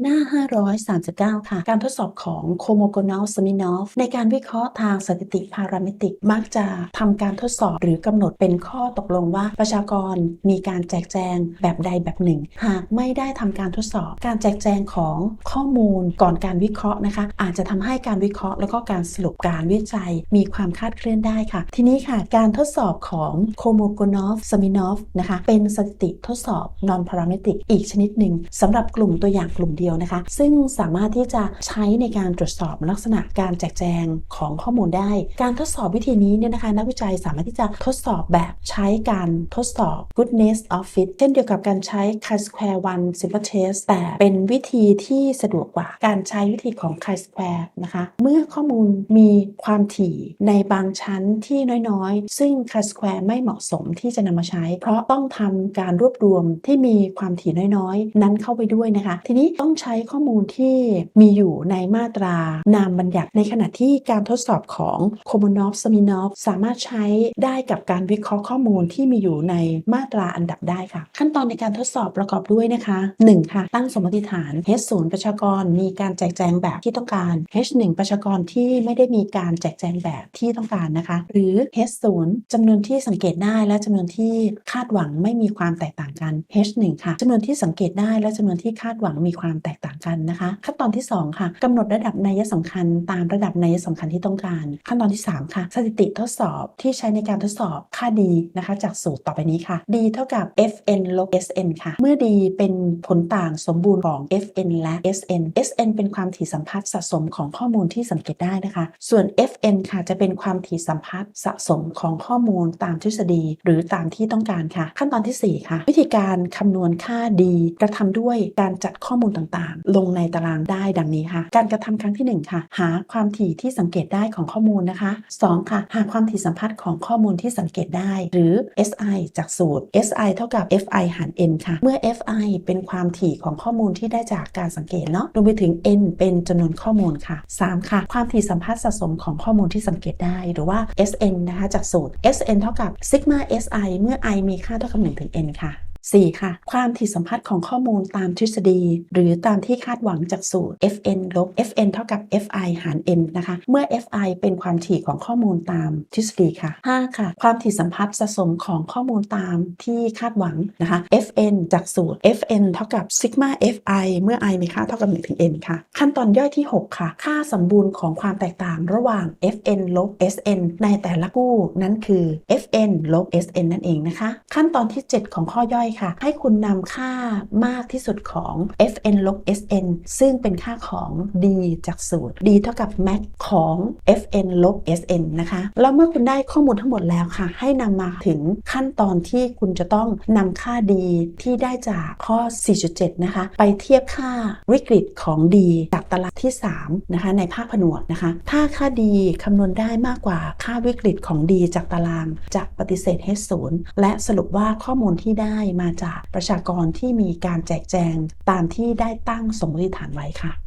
หน้า 539 ค่ะ การทดสอบของโคโมโกนอลสมินอฟในการวิเคราะห์ทางสถิติพารามิติก มักจะทำการทดสอบหรือกำหนดเป็นข้อตกลงว่าประชากรมีการแจกแจงแบบใดแบบหนึ่ง หากไม่ได้ทำการทดสอบ การแจกแจงของข้อมูลก่อนการวิเคราะห์นะคะ อาจจะทำให้การวิเคราะห์ แล้วก็การสรุปการวิจัยมีความคาดเคลื่อนได้ค่ะ ทีนี้ค่ะ การทดสอบของโคโมโกนอฟสมินอฟนะคะเป็นสถิติทดสอบ non parametric อีกชนิดหนึ่งสำหรับกลุ่มตัวอย่างกลุ่มเดียวนะคะ ซึ่งสามารถที่จะใช้ในการตรวจสอบลักษณะการแจกแจงของข้อมูลได้ การทดสอบวิธีนี้เนี่ยนะคะ นักวิจัยสามารถที่จะทดสอบแบบใช้การทดสอบ goodness of fit เช่นเดียวกับการใช้ chi-square one simple test แต่เป็นวิธีที่สะดวกกว่าการใช้วิธีของ chi-square นะคะ เมื่อข้อมูลมีความถี่ในบางชั้นที่น้อยๆ ซึ่ง chi-square ไม่เหมาะสมที่จะนำมาใช้ เพราะต้องทำการรวบรวมที่มีความถี่น้อยๆ นั้นเข้าไปด้วยนะคะ ทีนี้ต้องใช้ข้อมูลที่มีอยู่ในมาตรานามบัญญัติในขณะที่การทดสอบของโคโมนอฟสมินอฟสามารถใช้ได้กับการวิเคราะห์ข้อมูลที่มีอยู่ในมาตราอันดับได้ค่ะ ขั้นตอนในการทดสอบประกอบด้วยนะคะ 1. ค่ะตั้งสมมติฐาน H 0 ประชากรมีการแจกแจงแบบที่ต้องการ H 1 ประชากรที่ไม่ได้มีการแจกแจงแบบที่ต้องการนะคะ หรือ H 0 จำนวนที่สังเกตได้และจำนวนที่คาดหวังไม่มีความแตกต่างกัน H 1 ค่ะจำนวนที่สังเกตได้และจำนวนที่คาดหวังมีความแตกต่างกันนะคะ ขั้นตอนที่ 2 ค่ะกำหนดระดับนัยสำคัญ ตามระดับนัยสำคัญที่ต้องการ ขั้นตอนที่ 3 ค่ะ สถิติทดสอบที่ใช้ในการทดสอบค่า d นะคะ จากสูตรต่อไปนี้ค่ะ d เท่ากับ fn ลบ sn ค่ะ เมื่อ d เป็นผลต่างสมบูรณ์ของ fn และ sn sn เป็นความถี่สัมพัทธ์สะสมของข้อมูลที่สังเกตได้นะคะ ส่วน fn ค่ะจะเป็นความถี่สัมพัทธ์สะสมของข้อมูลตามทฤษฎี หรือตามที่ต้องการค่ะ ขั้นตอนทีสี่4 ค่ะ วิธีการคำนวณค่า d กระทำด้วยการจัดข้อมูลต่างๆ ลงในตารางได้ดังนี้ค่ะ การกระทำครั้งที่ 1 ค่ะ หาความถี่ที่สังเกตได้ของข้อมูลนะคะ 2 ค่ะ หาความถี่สัมพัทธ์ของข้อมูลที่สังเกตได้ หรือ SI จากสูตร SI เท่ากับ FI หาร N ค่ะ เมื่อ FI เป็นความถี่ของข้อมูลที่ได้จากการสังเกตเนาะรวมไปถึง N เป็นจำนวนข้อมูลค่ะ 3 ค่ะ ความถี่สัมพัทธ์สะสมของข้อมูลที่สังเกตได้ หรือว่า SN นะคะจากสูตร SN เท่ากับ sigma SI เมื่อ i มีค่าเท่ากับ1ถึง n ค่ะ 4. ค่ะ ความถี่สัมพัทธ์ของข้อมูลตามทฤษฎี หรือตามที่คาดหวังจากสูตร fn ลบ fn เท่ากับ fi หาร n นะคะ เมื่อ fi เป็นความถี่ของข้อมูลตามทฤษฎีค่ะ 5. ค่ะ ความถี่สัมพัทธ์สะสมของข้อมูลตามที่คาดหวังนะคะ fn จากสูตร fn เท่ากับ sigma fi เมื่อ i มีค่าเท่ากับ1ถึง n ค่ะ ขั้นตอนย่อยที่ 6 ค่ะ ค่าสมบูรณ์ของความแตกต่างระหว่าง fn ลบ sn ในแต่ละคู่นั้นคือ fn ลบ sn นั่นเองนะคะ ขั้นตอนที่ 7 ของข้อย่อยค่ะ ให้คุณนำค่ามากที่สุดของ fn ลบ sn ซึ่งเป็นค่าของ d จากสูตร d เท่ากับ max ของ F n ลบ sn นะคะ แล้วเมื่อคุณได้ข้อมูลทั้งหมดแล้วค่ะ ให้นำมาถึงขั้นตอนที่คุณจะต้องนำค่า d ที่ได้จากข้อ 4.7 นะคะ ไปเทียบค่าวิกฤตของ d จากตารางที่ 3 นะคะ ในภาคผนวกนะคะ ถ้าค่า d คำนวณได้มากกว่าค่าวิกฤตของ d จากตารางจะปฏิเสธ h 0และสรุปว่าข้อมูลที่ได้มาจากประชากรที่มีการแจกแจงตามที่ได้ตั้งสมมติฐานไว้ค่ะ